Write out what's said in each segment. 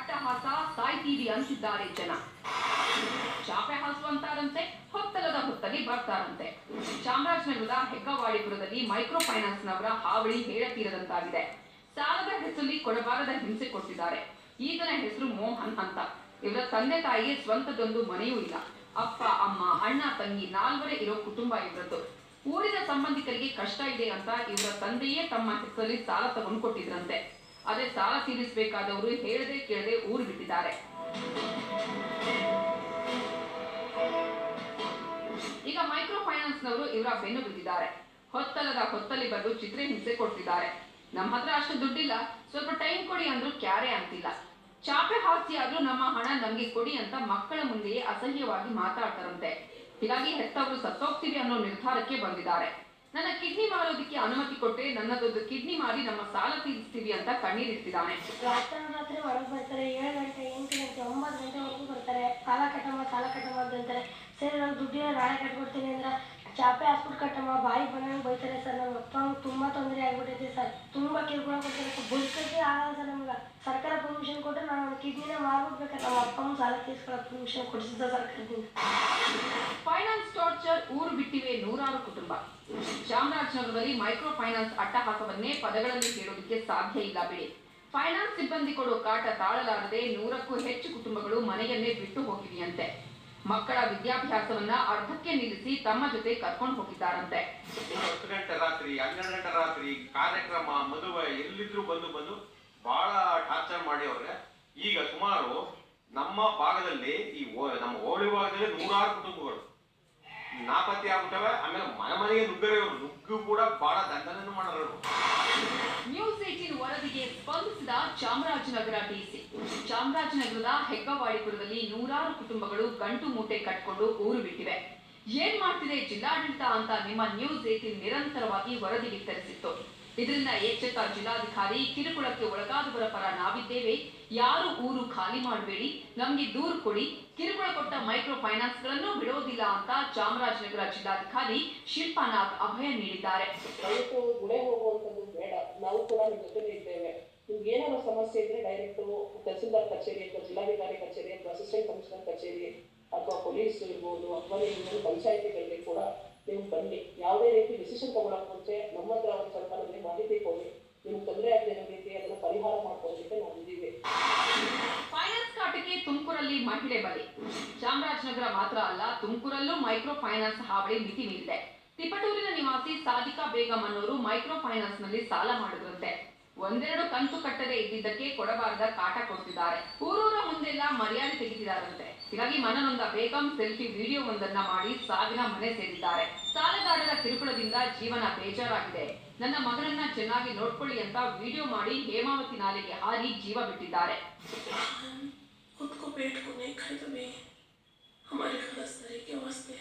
ಅಟ್ಟಹಾಸ ಸಾಯ್ತೀವಿ ಅಂತಿದ್ದಾರೆ ಜನ. ಚಾಪೆ ಹಾಸುವಂತಾರಂತೆ, ಹೊತ್ತಲದ ಹೊತ್ತಲ್ಲಿ ಬರ್ತಾರಂತೆ. ಚಾಮರಾಜನಗರದ ಹೆಗ್ಗವಾಡಿಪುರದಲ್ಲಿ ಮೈಕ್ರೋ ಫೈನಾನ್ಸ್ ನವರ ಹಾವಳಿ ಹೇಳತೀರದಂತಾಗಿದೆ. ಸಾಲದ ಹೆಸರಲ್ಲಿ ಕೊಡಬಾರದ ಹಿಂಸೆ ಕೊಟ್ಟಿದ್ದಾರೆ. ಈತನ ಹೆಸರು ಮೋಹನ್ ಅಂತ. ಇವರ ತಂದೆ ತಾಯಿಗೆ ಸ್ವಂತದೊಂದು ಮನೆಯೂ ಇಲ್ಲ. ಅಪ್ಪ, ಅಮ್ಮ, ಅಣ್ಣ, ತಂಗಿ ನಾಲ್ವರೇ ಇರೋ ಕುಟುಂಬ ಇವರದ್ದು. ಊರಿನ ಸಂಬಂಧಿಕರಿಗೆ ಕಷ್ಟ ಇದೆ ಅಂತ ಇವರ ತಂದೆಯೇ ತಮ್ಮ ಹೆಸರಲ್ಲಿ ಸಾಲ ತಗೊಂಡು ಕೊಟ್ಟಿದ್ರಂತೆ ಅದೇ ಸಾಲ ತೀರಿಸಬೇಕಾದವರು ಹೇಳದೆ ಕೇಳದೆ ಊರು ಬಿಟ್ಟಿದ್ದಾರೆ. ಈಗ ಮೈಕ್ರೋ ಫೈನಾನ್ಸ್ ನವರು ಇವರ ಬೆನ್ನು ಬಿದ್ದಿದ್ದಾರೆ ಹೊತ್ತಲದ ಹೊತ್ತಲ್ಲಿ ಬಂದು ಚಿತ್ರಹಿಂಸೆ ಕೊಡ್ತಿದ್ದಾರೆ. ನಮ್ಮ ಹತ್ರ ಅಷ್ಟು ದುಡ್ಡಿಲ್ಲ. ಸ್ವಲ್ಪ ಟೈಮ್ ಕೊಡಿ ಅಂದ್ರೂ ಕ್ಯಾರೆ ಅಂತಿಲ್ಲ. ಚಾಪೆ ಹಾಸಿ ಆದ್ರೂ ನಮ್ಮ ಹಣ ನಮ್ಗೆ ಕೊಡಿ ಅಂತ ಮಕ್ಕಳ ಮುಂದೆಯೇ ಅಸಹ್ಯವಾಗಿ ಮಾತಾಡ್ತಾರಂತೆ. ಹೀಗಾಗಿ ಹೆತ್ತವರು ಸತ್ತೋಗ್ತೀವಿ ಅನ್ನೋ ನಿರ್ಧಾರಕ್ಕೆ ಬಂದಿದ್ದಾರೆ. ನನ್ನ ಕಿಡ್ನಿ ಮಾರೋದಕ್ಕೆ ಅನುಮತಿ ಕೊಟ್ಟೆ ನನ್ನದೊಂದು ಕಿಡ್ನಿ ಮಾರಿ ನಮ್ಮ ಸಾಲ ತೀರಿಸ್ತೀವಿ ಅಂತ ಕಣ್ಣೀರಿಡ್ತಿದ್ದಾನೆ ರಾತ್ರಿ ರಾತ್ರಿ ಒಳಗೆ ಬರ್ತಾರೆ ಏಳು ಗಂಟೆ ಎಂಟು ಗಂಟೆ ಒಂಬತ್ತು ಗಂಟೆವರೆಗೂ ಬರ್ತಾರೆ. ಸಾಲ ಕಟ್ಟಮ್ಮ ಸಾಲ ಕಟ್ಟಮ್ಮ ಅಂತ ಅಂತಾರೆ. ಸರಿ ನಾನು ದುಡ್ಡಿನ ನಾಳೆ ಕಟ್ಕೊಡ್ತೀನಿ ಅಂದ್ರೆ ಚಾಪೆ ಹಾಸ್ಬಿಟ್ಟು ಕಟ್ಟಮ್ಮ ಬಾಯಿ ಬಂದಂಗೆ ಬೈತಾರೆ ಸರ್. ನಮ್ಮ ಅಪ್ಪ ಅಮ್ಮಗೆ ತುಂಬ ತೊಂದರೆ ಆಗ್ಬಿಟ್ಟೈತೆ ಸರ್. ತುಂಬ ಕಿರುಕುಳ ಕೊಡ್ತಾರೆ ಬದುಕಕ್ಕೆ ಆಗಲ್ಲ ಸರ್ ನಮ್ಗೆ. ಸರ್ಕಾರ ಪರ್ಮಿಷನ್ ಕೊಟ್ಟರೆ ನಾನು ಅವ್ನ ಕಿಡ್ನಿನ ಮಾರ್ಬಿಡ್ಬೇಕಾದ್ರೆ ನಮ್ಮ ಅಪ್ಪ ಅಮ್ಮ ಸಾಲ ತೀರ್ಸ್ಕೊಳ್ಳೋ ಪರ್ಮಿಷನ್ ಕೊಡಿಸಿದ್ದ ಸರ್ಕಾರದಿಂದ. ಫೈನಾನ್ಸ್ ಟಾರ್ಚರ್ ಊರು ಬಿಟ್ಟಿವೆ ನೂರಾರು ಕುಟುಂಬ. ಚಾಮರಾಜನಗರದಲ್ಲಿ ಮೈಕ್ರೋ ಫೈನಾನ್ಸ್ ಅಟ್ಟಹಾಸವನ್ನೇ ಪದಗಳಲ್ಲಿ ಹೇಳೋದಕ್ಕೆ ಸಾಧ್ಯ ಇಲ್ಲ ಬಿಡಿ. ಫೈನಾನ್ಸ್ ಸಿಬ್ಬಂದಿ ಕೊಡೋ ಕಾಟ ತಾಳಲಾರದೆ ನೂರಕ್ಕೂ ಹೆಚ್ಚು ಕುಟುಂಬಗಳು ಮನೆಯನ್ನೇ ಬಿಟ್ಟು ಹೋಗಿದೆಯಂತೆ. ಮಕ್ಕಳ ವಿದ್ಯಾಭ್ಯಾಸವನ್ನ ಅರ್ಧಕ್ಕೆ ನಿಲ್ಲಿಸಿ ತಮ್ಮ ಜೊತೆ ಕರ್ಕೊಂಡು ಹೋಗಿದ್ದಾರಂತೆ. ಹತ್ತು ಗಂಟೆ ರಾತ್ರಿ, ಹನ್ನೆರಡು ಗಂಟೆ ರಾತ್ರಿ ಕಾರ್ಯಕ್ರಮ, ಮದುವೆ, ಎಲ್ಲಿದ್ರು ಬಂದು ಬಂದು ಬಹಳ ಟಾರ್ಚರ್ ಮಾಡಿ ಅವ್ರೆ ಈಗ ಸುಮಾರು ನಮ್ಮ ಭಾಗದಲ್ಲಿ ಈ ನಮ್ಮ ಹೋಳಿ ಭಾಗದಲ್ಲಿ ನೂರಾರು ನಾಪತ್ತೆ ಆಗ್ಬಿಟ್ಟವೆ. ಆಮೇಲೆ ಮನೆ ಮನೆಗೆ ನುಗ್ಗರೆ ನುಗ್ಗು ಕೂಡ ಬಹಳ ದಂಡನೆಯನ್ನು ಮಾಡೋರು. ನ್ಯೂಸ್ ಏಟೀನ್ ವರದಿಗೆ ಸ್ಪಂದಿಸಿದ ಚಾಮರಾಜನಗರ ಡಿಸಿ. ಚಾಮರಾಜನಗರದ ಹೆಗ್ಗವಾಡಿಪುರದಲ್ಲಿ ನೂರಾರು ಕುಟುಂಬಗಳು ಗಂಟು ಮೂಟೆ ಕಟ್ಕೊಂಡು ಊರು ಬಿಟ್ಟಿವೆ. ಏನ್ ಮಾಡ್ತಿದೆ ಜಿಲ್ಲಾಡಳಿತ ಅಂತ ನಿಮ್ಮ ನ್ಯೂಸ್ ಏಟೀನ್ ನಿರಂತರವಾಗಿ ವರದಿ ಬಿತ್ತರಿಸಿತ್ತು ಇದರಿಂದ ಎಚ್ಚೆತ್ತ ಜಿಲ್ಲಾಧಿಕಾರಿ ಕಿರುಕುಳಕ್ಕೆ ಒಳಗಾದವರ ಪರ ನಾವಿದ್ದೇವೆ. ಯಾರು ಊರು ಖಾಲಿ ಮಾಡಬೇಡಿ, ನಮಗೆ ದೂರು ಕೊಡಿ. ಕಿರುಕುಳ ಕೊಟ್ಟ ಮೈಕ್ರೋ ಫೈನಾನ್ಸ್ಗಳನ್ನು ಬಿಡೋದಿಲ್ಲ ಅಂತ ಚಾಮರಾಜನಗರ ಜಿಲ್ಲಾಧಿಕಾರಿ ಶಿಲ್ಪಾನಾಥ್ ಅಭಯ ನೀಡಿದ್ದಾರೆ. ಬೇಡ. ನಾವು ಕೂಡ ಇದ್ದೇವೆ. ನಿಮ್ಗೆ ಏನಾದ್ರು ಸಮಸ್ಯೆ ಇದ್ರೆ ಡೈರೆಕ್ಟ್ ತಹಸೀಲ್ದಾರ್ ಕಚೇರಿ ಅಥವಾ ಜಿಲ್ಲಾಧಿಕಾರಿ ಕಚೇರಿ ಅಥವಾ ಅಸಿಸ್ಟೆಂಟ್ ಕಮಿಷನರ್ ಕಚೇರಿ ಅಥವಾ ಪೊಲೀಸ್ ಇರ್ಬೋದು ಅಥವಾ ಪಂಚಾಯತಿಗಳಿಗೆ ಕೂಡ ನೀವು ಬನ್ನಿ ಯಾವುದೇ ರೀತಿ ಡಿಸಿಷನ್ ತಗೊಳಕ್ ಮುಂಚೆ ನಮ್ಮ ಹತ್ರ ಒಂದು ಸ್ವಲ್ಪ ನಮಗೆ ಮಾಹಿತಿ ಕೊಡಿ. ನಿಮ್ಗೆ ತೊಂದರೆ ಆಗದೆ ಇರೋ ರೀತಿ ಅದನ್ನ ಪರಿಹಾರ ಮಾಡ್ಕೊಳ್ಳೋದಕ್ಕೆ ನಾವು ಇದ್ದೀವಿ. ಫೈನಾನ್ಸ್ ಕಾಟಕ್ಕೆ ತುಮಕೂರಲ್ಲಿ ಮಹಿಳೆ ಬಲಿ. ಚಾಮರಾಜನಗರ ಮಾತ್ರ ಅಲ್ಲ, ತುಮಕೂರಲ್ಲೂ ಮೈಕ್ರೋ ಫೈನಾನ್ಸ್ ಹಾವಳಿ ಮಿತಿ ಮೀರಿದೆ. ತಿಪಟೂರಿನ ನಿವಾಸಿ ಸಾದಿಕಾ ಬೇಗಂ ಅನ್ನೋರು ಮೈಕ್ರೋ ಫೈನಾನ್ಸ್ನಲ್ಲಿ ಸಾಲ ಮಾಡಿದ್ರಂತೆ. ಒಂದೆರಡು ಕಂತು ಕಟ್ಟದೆ ಇದ್ದಿದ್ದಕ್ಕೆ ಕೊಡಬಾರದ ಕಾಟ ಕೊಡ್ತಿದ್ದಾರೆ ಊರೂರ ಮುಂದೆಲ್ಲ ಮರ್ಯಾದೆ ತೆಗೆದಿದ್ದಾರಂತೆ ಹೀಗಾಗಿ ಮನನೊಂದ ಬೇಗಂ ಸೆಲ್ಫಿ ವಿಡಿಯೋ ಒಂದನ್ನ ಮಾಡಿ ಸಾವಿನ ಮನೆ ಸೇರಿದ್ದಾರೆ ಸಾಲಗಾರರ ಕಿರುಕುಳದಿಂದ ಜೀವನ ಬೇಜಾರಾಗಿದೆ ನನ್ನ ಮಗನನ್ನ ಚೆನ್ನಾಗಿ ನೋಡ್ಕೊಳ್ಳಿ ಅಂತ ವಿಡಿಯೋ ಮಾಡಿ ಹೇಮಾವತಿ ನಾಲೆಗೆ ಹಾರಿ ಜೀವ ಬಿಟ್ಟಿದ್ದಾರೆ खुद को पेट को नहीं खाए कभी हमारे खरसदारी के वास्ते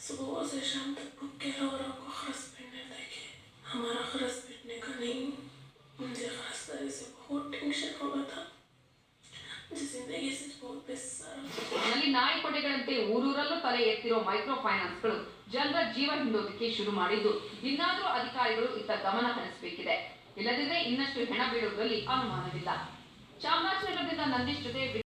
सुबह से शाम तक भूखे रहो और आपको खरस पीटने देखे हमारा खरस पीटने का नहीं मुझे खरसदारी से बहुत टेंशन हो रहा था मुझे जिंदगी से बहुत बेसारा ನಲ್ಲಿ ನಾಯಿ ಕೊಡೆಗಳಂತೆ ಊರೂರಲ್ಲೂ ತಲೆ ಎತ್ತಿರೋ ಮೈಕ್ರೋ ಫೈನಾನ್ಸ್ಗಳು ಜನರ ಜೀವ ಹಿಂಡೋದಕ್ಕೆ ಶುರು ಮಾಡಿದ್ದು ಇನ್ನಾದ್ರೂ ಅಧಿಕಾರಿಗಳು ಇತ್ತ ಗಮನ ಹರಿಸಬೇಕಿದೆ ಇಲ್ಲದಿದ್ರೆ ಇನ್ನಷ್ಟು ಹೆಣ ಬೀಳುವುದರಲ್ಲಿ ಅನುಮಾನವಿಲ್ಲ ಚಾಮರಾಜನಗರದಿಂದ ನಂದೀಶ್ ಜೊತೆ